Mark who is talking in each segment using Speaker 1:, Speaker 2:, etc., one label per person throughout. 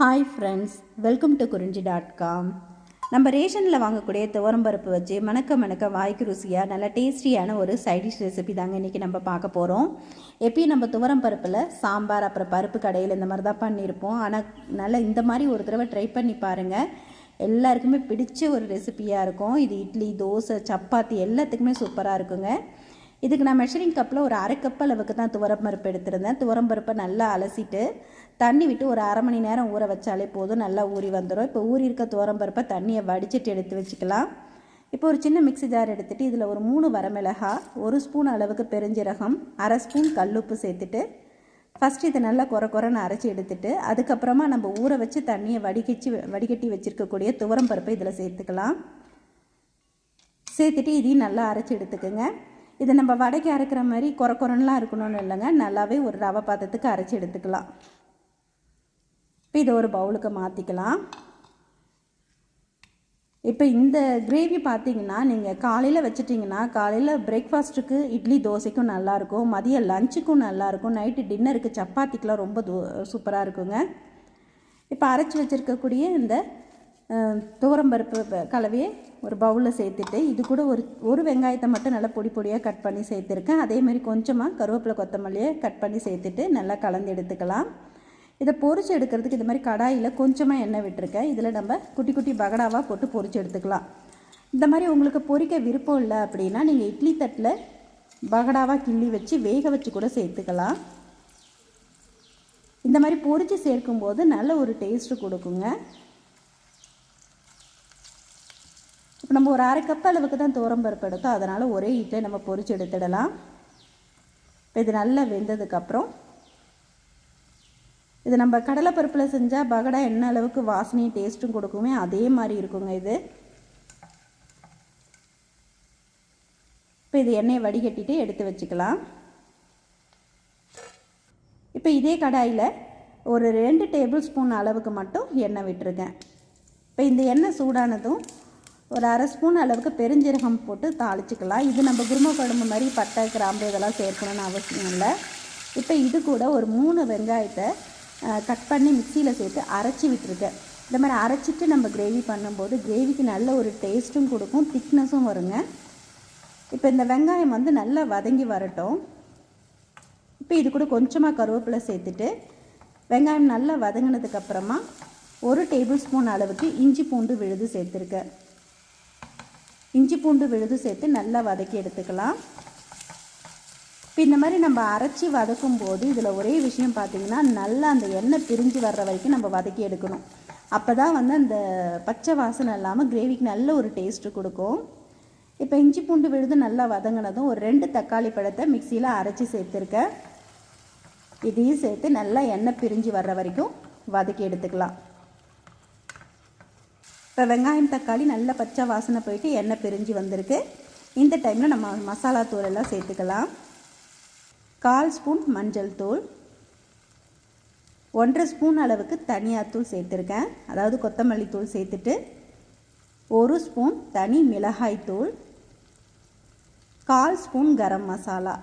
Speaker 1: Hi friends welcome to Kurinji dot com நம்ம ரேஷனில் வாங்கக்கூடிய துவரம்பருப்பு வச்சு மணக்க மணக்க வாய்க்கு ருசியாக நல்ல டேஸ்டியான ஒரு சைடிஷ் ரெசிபி தாங்க இன்றைக்கி நம்ம பார்க்க போகிறோம் எப்பயும் நம்ம துவரம் பருப்பில் சாம்பார் அப்புறம் பருப்பு கடையில் இந்த மாதிரி தான் பண்ணியிருப்போம். ஆனால் நல்லா இந்த மாதிரி ஒரு தடவை ட்ரை பண்ணி பாருங்கள் எல்லாருக்குமே பிடிச்ச ஒரு ரெசிபியாக இருக்கும். இது இட்லி தோசை சப்பாத்தி எல்லாத்துக்குமே சூப்பராக இருக்குங்க. இதுக்கு நான் மெஷரிங் கப்பில் ஒரு அரை கப் அளவுக்கு தான் துவரம் பருப்பு எடுத்திருந்தேன். துவரம் பருப்பை நல்லா அலசிட்டு தண்ணி விட்டு ஒரு அரை மணி நேரம் ஊற வச்சாலே போதும். நல்லா ஊறி வந்துடும் இப்போ ஊறி இருக்க துவரம் பருப்பை தண்ணியை வடிச்சிட்டு எடுத்து வச்சுக்கலாம். இப்போ ஒரு சின்ன மிக்ஸி ஜார் எடுத்துகிட்டு இதில் ஒரு மூணு வரமிளகா ஒரு ஸ்பூன் அளவுக்கு பெருஞ்சீரகம் அரை ஸ்பூன் கல்லுப்பு சேர்த்துட்டு ஃபஸ்ட்டு இதை நல்லா குறை குறைன்னு அரைச்சி எடுத்துட்டு அதுக்கப்புறமா நம்ம ஊற வச்சு தண்ணியை வடிகச்சி வடிகட்டி வச்சுருக்கக்கூடிய துவரம் பருப்பை இதில் சேர்த்துக்கலாம். சேர்த்துட்டு இதையும் நல்லா அரைச்சி எடுத்துக்கோங்க. இதை நம்ம வடைக்கு அரைக்கிற மாதிரி குறை குறைலாம் இருக்கணும்னு இல்லைங்க. நல்லாவே ஒரு ரவை பாத்திரத்துக்கு அரைச்சி எடுத்துக்கலாம். இப்போ இதை ஒரு பவுலுக்கு மாற்றிக்கலாம் இப்போ இந்த கிரேவி பார்த்தீங்கன்னா நீங்கள் காலையில் வச்சிட்டிங்கன்னா காலையில் பிரேக்ஃபாஸ்ட்டுக்கு இட்லி தோசைக்கும் நல்லாயிருக்கும். மதியம் லஞ்சுக்கும் நல்லாயிருக்கும். நைட்டு டின்னருக்கு சப்பாத்திக்கெலாம் ரொம்ப தூ சூப்பராக இருக்குங்க. இப்போ அரைச்சி வச்சுருக்கக்கூடிய இந்த துவரம்பருப்பு கலவையை ஒரு பவுலில் சேர்த்துட்டு இது கூட ஒரு ஒரு வெங்காயத்தை மட்டும் நல்லா பொடி பொடியாக கட் பண்ணி சேர்த்துருக்கேன். அதேமாதிரி கொஞ்சமாக கருவேப்பிலை கொத்தமல்லியை கட் பண்ணி சேர்த்துட்டு நல்லா கலந்து எடுத்துக்கலாம். இதை பொரிச்சு எடுக்கிறதுக்கு இது மாதிரி கடாயில் கொஞ்சமாக எண்ணெய் விட்டுருக்கேன். இதில் நம்ம குட்டி குட்டி பகடாவாக போட்டு பொறிச்சு எடுத்துக்கலாம். இந்த மாதிரி உங்களுக்கு பொரிக்க விருப்பம் இல்லை அப்படின்னா நீங்கள் இட்லி தட்டில் பகடாவாக கிள்ளி வச்சு வேக வச்சு கூட சேர்த்துக்கலாம். இந்த மாதிரி பொரித்து சேர்க்கும்போது நல்ல ஒரு டேஸ்ட்டு கொடுக்குங்க. இப்போ நம்ம ஒரு அரை கப் அளவுக்கு தான் பருப்பு எடுத்தோம். அதனால் ஒரே இட்லை நம்ம பொறிச்சு எடுத்துடலாம். இப்போ இது நல்லா வெந்ததுக்கப்புறம் இது நம்ம கடலைப்பருப்பில் செஞ்சால் பகடா என்ன அளவுக்கு வாசனையும் டேஸ்ட்டும் கொடுக்குமே அதே மாதிரி இருக்குங்க இது. இப்போ இது எண்ணெயை வடிகட்டிட்டு எடுத்து வச்சுக்கலாம். இப்போ இதே கடாயில் ஒரு ரெண்டு டேபிள் ஸ்பூன் அளவுக்கு மட்டும் எண்ணெய் விட்டுருக்கேன். இப்போ இந்த எண்ணெய் சூடானதும் ஒரு அரை ஸ்பூன் அளவுக்கு பெருஞ்சீரகம் போட்டு தாளிச்சிக்கலாம். இது நம்ம குருமா குழம்பு மாதிரி பட்டை கிராம்பு இதெல்லாம் சேர்க்கணும்னு அவசியம் இல்லை. இப்போ இது கூட ஒரு மூணு வெங்காயத்தை கட் பண்ணி மிக்சியில் சேர்த்து அரைச்சி விட்டுருக்கேன். இந்த மாதிரி அரைச்சிட்டு நம்ம கிரேவி பண்ணும்போது கிரேவிக்கு நல்ல ஒரு டேஸ்ட்டும் கொடுக்கும் திக்னஸும் வருங்க. இப்போ இந்த வெங்காயம் வந்து நல்லா வதங்கி வரட்டும். இப்போ இது கூட கொஞ்சமாக கருவேப்பிலை சேர்த்துட்டு வெங்காயம் நல்லா வதங்கினதுக்கப்புறமா ஒரு டேபிள் ஸ்பூன் அளவுக்கு இஞ்சி பூண்டு விழுது சேர்த்துருக்கேன். இஞ்சி பூண்டு விழுது சேர்த்து நல்லா வதக்கி எடுத்துக்கலாம். இப்போ இந்த மாதிரி நம்ம அரைச்சி வதக்கும் போது இதில் ஒரே விஷயம் பார்த்திங்கன்னா நல்லா அந்த எண்ணெய் பிரிஞ்சு வர்ற வரைக்கும் நம்ம வதக்கி எடுக்கணும். அப்போ தான் வந்து அந்த பச்சை வாசனை இல்லாமல் கிரேவிக்கு நல்ல ஒரு டேஸ்ட்டு கொடுக்கும். இப்போ இஞ்சி பூண்டு விழுது நல்லா வதங்கினதும் ஒரு ரெண்டு தக்காளி பழத்தை மிக்சியில் அரைச்சி சேர்த்துருக்கேன். இதையும் சேர்த்து நல்லா எண்ணெய் பிரிஞ்சு வர்ற வரைக்கும் வதக்கி எடுத்துக்கலாம். இப்போ வெங்காயம் தக்காளி நல்லா பச்சை வாசனை போயிட்டு எண்ணெய் பிரிஞ்சு வந்திருக்கு. இந்த டைமில் நம்ம மசாலா தூள் எல்லாம் சேர்த்துக்கலாம். கால் ஸ்பூன் மஞ்சள் தூள். ஒன்றரை ஸ்பூன் அளவுக்கு தனியாத்தூள் சேர்த்துருக்கேன். அதாவது கொத்தமல்லி தூள் சேர்த்துட்டு ஒரு ஸ்பூன் தனி மிளகாய் தூள். கால் ஸ்பூன் கரம் மசாலா.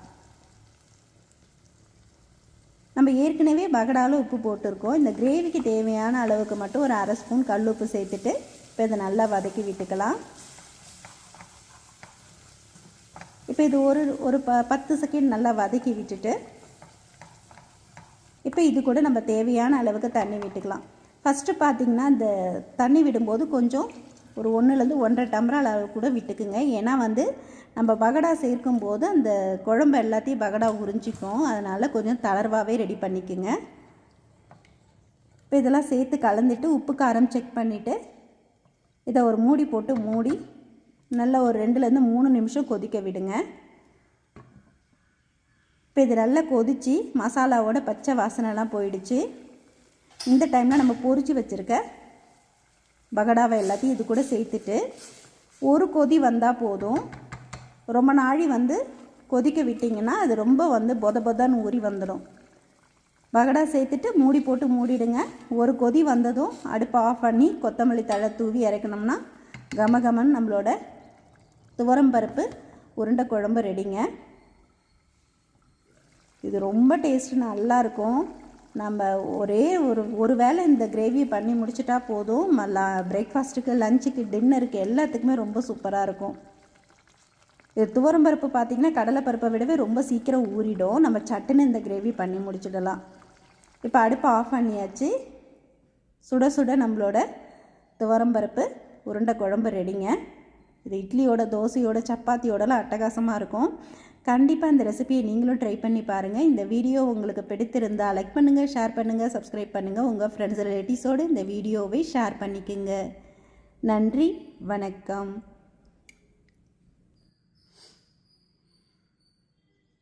Speaker 1: நம்ம ஏற்கனவே பகடாலும் உப்பு போட்டிருக்கோம். இந்த கிரேவிக்கு தேவையான அளவுக்கு மட்டும் ஒரு அரை ஸ்பூன் கல் உப்பு சேர்த்துட்டு இப்போ இதை நல்லா வதக்கி விட்டுக்கலாம். இப்போ இது ஒரு ஒரு ப பத்து செகண்ட் நல்லா வதக்கி விட்டுட்டு இப்போ இது கூட நம்ம தேவையான அளவுக்கு தண்ணி விட்டுக்கலாம். ஃபஸ்ட்டு பார்த்திங்கன்னா இந்த தண்ணி விடும்போது கொஞ்சம் ஒரு ஒன்றுலேருந்து ஒன்றரை டம்ளர் அளவு கூட விட்டுக்குங்க. ஏன்னா வந்து நம்ம பகடா சேர்க்கும் போது அந்த குழம்பு எல்லாத்தையும் பகடா உறிஞ்சிக்கும். அதனால் கொஞ்சம் தளர்வாகவே ரெடி பண்ணிக்கோங்க. இப்போ இதெல்லாம் சேர்த்து கலந்துட்டு உப்பு காரம் செக் பண்ணிவிட்டு இதை ஒரு மூடி போட்டு மூடி நல்லா ஒரு ரெண்டுலேருந்து மூணு நிமிஷம் கொதிக்க விடுங்க. இப்போ இது நல்லா கொதித்து மசாலாவோட பச்சை வாசனைலாம் போயிடுச்சு. இந்த டைமில் நம்ம பொறிச்சு வச்சுருக்க பகடாவை எல்லாத்தையும் இது கூட சேர்த்துட்டு ஒரு கொதி வந்தால் போதும். ரொம்ப நாழி வந்து கொதிக்க விட்டிங்கன்னா அது ரொம்ப வந்து பொத பொதன்னு ஊறி வந்துடும் வகடா சேர்த்துட்டு மூடி போட்டு மூடிடுங்க. ஒரு கொதி வந்ததும் அடுப்பை ஆஃப் பண்ணி கொத்தமல்லி தழை தூவி இறக்கணும்னா கமகமன் நம்மளோட துவரம் பருப்பு உருண்டை குழம்பு ரெடிங்க இது ரொம்ப டேஸ்ட்டு நல்லாயிருக்கும் நம்ம ஒரே ஒரு ஒரு வேளை இந்த கிரேவி பண்ணி முடிச்சிட்டா போதும். மல்லா பிரேக்ஃபாஸ்ட்டுக்கு லஞ்சுக்கு டின்னருக்கு எல்லாத்துக்குமே ரொம்ப சூப்பராக இருக்கும். இது துவரம்பருப்பு பார்த்திங்கன்னா கடலைப்பருப்பை விடவே ரொம்ப சீக்கிரம் ஊறிடும். நம்ம சட்டுன்னு இந்த கிரேவி பண்ணி முடிச்சிடலாம். இப்போ அடுப்பை ஆஃப் பண்ணியாச்சு. சுட சுட நம்மளோட துவரம்பருப்பு உருண்டை குழம்பு ரெடிங்க இது இட்லியோட தோசையோட சப்பாத்தியோடலாம் அட்டகாசமாக இருக்கும். கண்டிப்பாக இந்த ரெசிபியை நீங்களும் ட்ரை பண்ணி பாருங்கள் இந்த வீடியோ உங்களுக்கு பிடித்திருந்தால் லைக் பண்ணுங்கள் ஷேர் பண்ணுங்கள் சப்ஸ்கிரைப் பண்ணுங்கள் உங்கள் ஃப்ரெண்ட்ஸ் ரிலேட்டிவ்ஸோடு இந்த வீடியோவை ஷேர் பண்ணிக்கோங்க. நன்றி வணக்கம்.